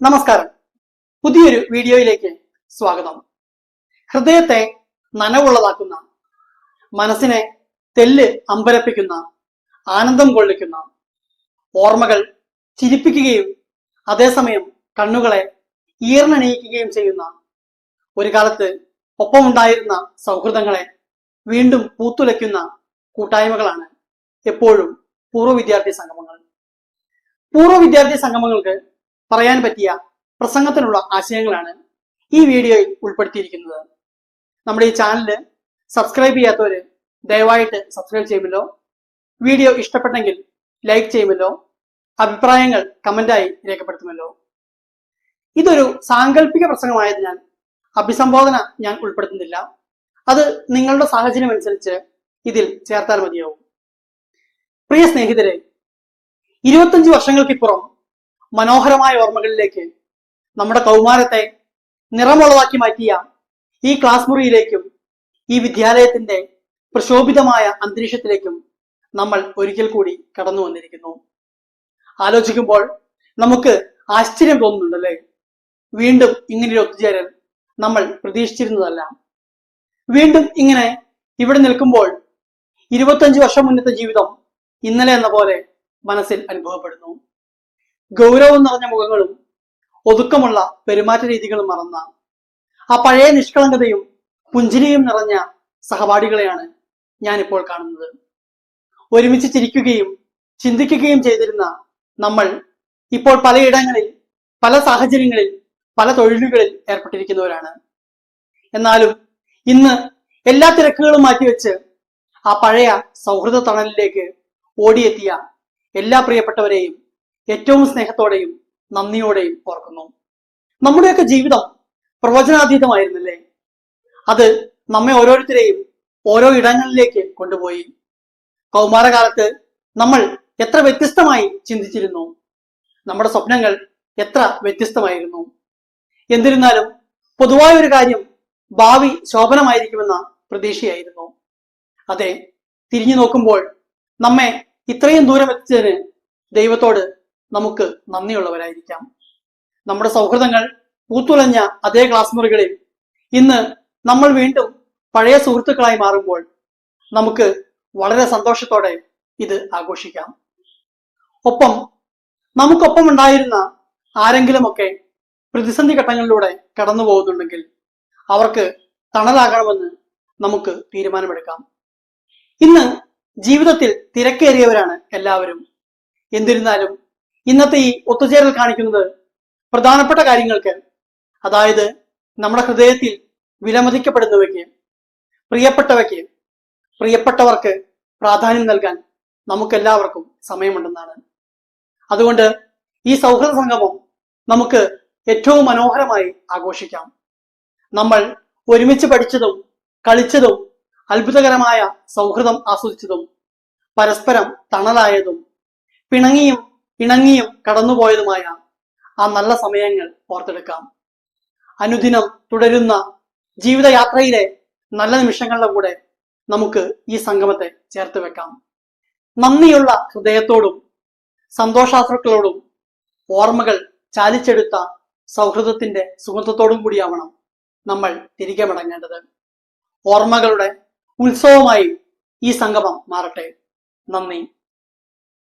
നമസ്കാരം. പുതിയൊരു വീഡിയോയിലേക്ക് സ്വാഗതം. ഹൃദയത്തെ നനവുള്ളതാക്കുന്ന മനസ്സിനെ തെല്ല് അമ്പരപ്പിക്കുന്ന ആനന്ദം കൊള്ളിക്കുന്ന ഓർമ്മകൾ ചിരിപ്പിക്കുകയും അതേസമയം കണ്ണുകളെ ഈർണണിയിക്കുകയും ചെയ്യുന്ന ഒരു കാലത്ത് ഒപ്പമുണ്ടായിരുന്ന സൗഹൃദങ്ങളെ വീണ്ടും പൂത്തുലയ്ക്കുന്ന കൂട്ടായ്മകളാണ് എപ്പോഴും പൂർവ വിദ്യാർത്ഥി സംഗമങ്ങൾ. പൂർവ വിദ്യാർത്ഥി സംഗമങ്ങൾക്ക് പറയാൻ പറ്റിയ പ്രസംഗത്തിനുള്ള ആശയങ്ങളാണ് ഈ വീഡിയോയിൽ ഉൾപ്പെടുത്തിയിരിക്കുന്നത്. നമ്മുടെ ഈ ചാനൽ സബ്സ്ക്രൈബ് ചെയ്യാത്തവര് ദയവായിട്ട് സബ്സ്ക്രൈബ് ചെയ്യുമല്ലോ. വീഡിയോ ഇഷ്ടപ്പെട്ടെങ്കിൽ ലൈക്ക് ചെയ്യുമല്ലോ. അഭിപ്രായങ്ങൾ കമന്റായി രേഖപ്പെടുത്തുമല്ലോ. ഇതൊരു സാങ്കല്പിക പ്രസംഗമായതിനാൽ അഭിസംബോധന ഞാൻ ഉൾപ്പെടുത്തുന്നില്ല. അത് നിങ്ങളുടെ സാഹചര്യം അനുസരിച്ച് ഇതിൽ ചേർത്താൽ മതിയാവും. പ്രിയ സ്നേഹിതരെ ഇരുപത്തഞ്ച് വർഷങ്ങൾക്കിപ്പുറം മനോഹരമായ ഓർമ്മകളിലേക്ക് നമ്മുടെ കൗമാരത്തെ നിറമുള്ളതാക്കി മാറ്റിയ ഈ ക്ലാസ് മുറിയിലേക്കും ഈ വിദ്യാലയത്തിന്റെ പ്രശോഭിതമായ അന്തരീക്ഷത്തിലേക്കും നമ്മൾ ഒരിക്കൽ കൂടി കടന്നു വന്നിരിക്കുന്നു. ആലോചിക്കുമ്പോൾ നമുക്ക് ആശ്ചര്യം തോന്നുന്നുണ്ടല്ലേ? വീണ്ടും ഇങ്ങനൊരു ഒത്തുചേരൽ നമ്മൾ പ്രതീക്ഷിച്ചിരുന്നതല്ല. വീണ്ടും ഇങ്ങനെ ഇവിടെ നിൽക്കുമ്പോൾ ഇരുപത്തഞ്ച് വർഷം മുന്നത്തെ ജീവിതം ഇന്നലെ എന്ന പോലെ മനസ്സിൽ അനുഭവപ്പെടുന്നു. ഗൗരവം നിറഞ്ഞ മുഖങ്ങളും ഒതുക്കമുള്ള പെരുമാറ്റ രീതികളും മറന്ന ആ പഴയ നിഷ്കളങ്കതയും പുഞ്ചിരിയും നിറഞ്ഞ സഹപാഠികളെയാണ് ഞാനിപ്പോൾ കാണുന്നത്. ഒരുമിച്ച് ചിരിക്കുകയും ചിന്തിക്കുകയും ചെയ്തിരുന്ന നമ്മൾ ഇപ്പോൾ പലയിടങ്ങളിൽ പല സാഹചര്യങ്ങളിൽ പല തൊഴിലുകളിൽ ഏർപ്പെട്ടിരിക്കുന്നവരാണ്. എന്നാലും ഇന്ന് എല്ലാ തിരക്കുകളും മാറ്റിവെച്ച് ആ പഴയ സൗഹൃദ തണലിലേക്ക് ഓടിയെത്തിയ എല്ലാ പ്രിയപ്പെട്ടവരെയും ഏറ്റവും സ്നേഹത്തോടെയും നന്ദിയോടെയും ഓർക്കുന്നു. നമ്മുടെയൊക്കെ ജീവിതം പ്രവചനാതീതമായിരുന്നില്ലേ? അത് നമ്മെ ഓരോരുത്തരെയും ഓരോ ഇടങ്ങളിലേക്ക് കൊണ്ടുപോയി. കൗമാരകാലത്ത് നമ്മൾ എത്ര വ്യത്യസ്തമായി ചിന്തിച്ചിരുന്നു? നമ്മുടെ സ്വപ്നങ്ങൾ എത്ര വ്യത്യസ്തമായിരുന്നു? എന്നിരുന്നാലും പൊതുവായ ഒരു കാര്യം ഭാവി ശോഭനമായിരിക്കുമെന്ന പ്രതീക്ഷയായിരുന്നു. അതെ തിരിഞ്ഞു നോക്കുമ്പോൾ നമ്മെ ഇത്രയും ദൂരം എത്തിച്ചതിന് ദൈവത്തോട് നമുക്ക് നന്ദിയുള്ളവരായിരിക്കാം. നമ്മുടെ സൗഹൃദങ്ങൾ പൂത്തുലഞ്ഞ അതേ ക്ലാസ് മുറികളിൽ ഇന്ന് നമ്മൾ വീണ്ടും പഴയ സുഹൃത്തുക്കളായി മാറുമ്പോൾ നമുക്ക് വളരെ സന്തോഷത്തോടെ ഇത് ആഘോഷിക്കാം. ഒപ്പം നമുക്കൊപ്പം ഉണ്ടായിരുന്ന ആരെങ്കിലുമൊക്കെ പ്രതിസന്ധി ഘട്ടങ്ങളിലൂടെ കടന്നു പോകുന്നുണ്ടെങ്കിൽ അവർക്ക് തണലാകണമെന്ന് നമുക്ക് തീരുമാനമെടുക്കാം. ഇന്ന് ജീവിതത്തിൽ തിരക്കേറിയവരാണ് എല്ലാവരും. എന്നിരുന്നാലും ഇന്നത്തെ ഈ ഒത്തുചേരൽ കാണിക്കുന്നത് പ്രധാനപ്പെട്ട കാര്യങ്ങൾക്ക് അതായത് നമ്മുടെ ഹൃദയത്തിൽ വിലമതിക്കപ്പെടുന്നവയ്ക്ക് പ്രിയപ്പെട്ടവയ്ക്ക് പ്രിയപ്പെട്ടവർക്ക് പ്രാധാന്യം നൽകാൻ നമുക്കെല്ലാവർക്കും സമയമുണ്ടെന്നാണ്. അതുകൊണ്ട് ഈ സൗഹൃദ സംഗമം നമുക്ക് ഏറ്റവും മനോഹരമായി ആഘോഷിക്കാം. നമ്മൾ ഒരുമിച്ച് പഠിച്ചതും കളിച്ചതും അത്ഭുതകരമായ സൗഹൃദം ആസ്വദിച്ചതും പരസ്പരം തണലായതും പിണങ്ങിയും ഇണങ്ങിയും കടന്നുപോയതുമായ ആ നല്ല സമയങ്ങൾ ഓർത്തെടുക്കാം. അനുദിനം തുടരുന്ന ജീവിതയാത്രയിലെ നല്ല നിമിഷങ്ങളുടെ കൂടെ നമുക്ക് ഈ സംഗമത്തെ ചേർത്ത് വെക്കാം. നന്ദിയുള്ള ഹൃദയത്തോടും സന്തോഷാശ്രുക്കളോടും ഓർമ്മകൾ ചാലിച്ചെടുത്ത സൗഹൃദത്തിന്റെ സുഗന്ധത്തോടും കൂടിയാവണം നമ്മൾ തിരികെ മടങ്ങേണ്ടത്. ഓർമ്മകളുടെ ഉത്സവമായി ഈ സംഗമം മാറട്ടെ. നന്ദി.